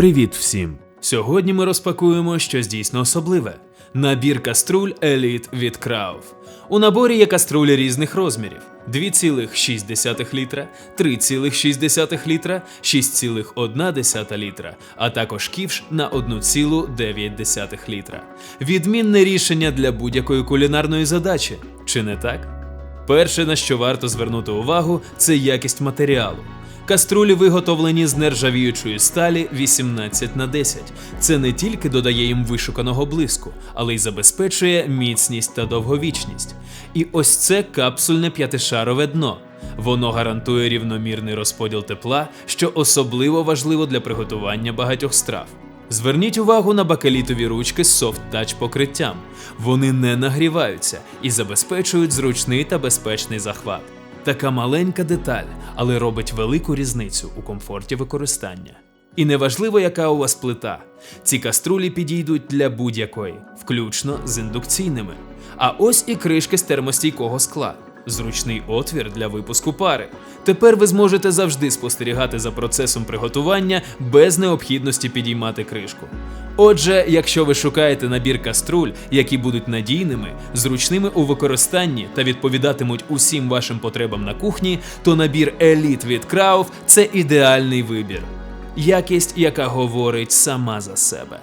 Привіт всім! Сьогодні ми розпакуємо щось дійсно особливе: набір каструль Elite від Крауф. У наборі є каструлі різних розмірів: 2,6 літра, 3,6 літра, 6,1 літра, а також ківш на 1,9 літра. Відмінне рішення для будь-якої кулінарної задачі, чи не так? Перше, на що варто звернути увагу, це якість матеріалу. Каструлі виготовлені з нержавіючої сталі 18 на 10. Це не тільки додає їм вишуканого блиску, але й забезпечує міцність та довговічність. І ось це капсульне п'ятишарове дно. Воно гарантує рівномірний розподіл тепла, що особливо важливо для приготування багатьох страв. Зверніть увагу на бакелітові ручки з софт-тач покриттям. Вони не нагріваються і забезпечують зручний та безпечний захват. Така маленька деталь, але робить велику різницю у комфорті використання. І неважливо, яка у вас плита, ці каструлі підійдуть для будь-якої, включно з індукційними. А ось і кришки з термостійкого скла, зручний отвір для випуску пари. Тепер ви зможете завжди спостерігати за процесом приготування без необхідності підіймати кришку. Отже, якщо ви шукаєте набір каструль, які будуть надійними, зручними у використанні та відповідатимуть усім вашим потребам на кухні, то набір Еліт від Крауф це ідеальний вибір. Якість, яка говорить сама за себе.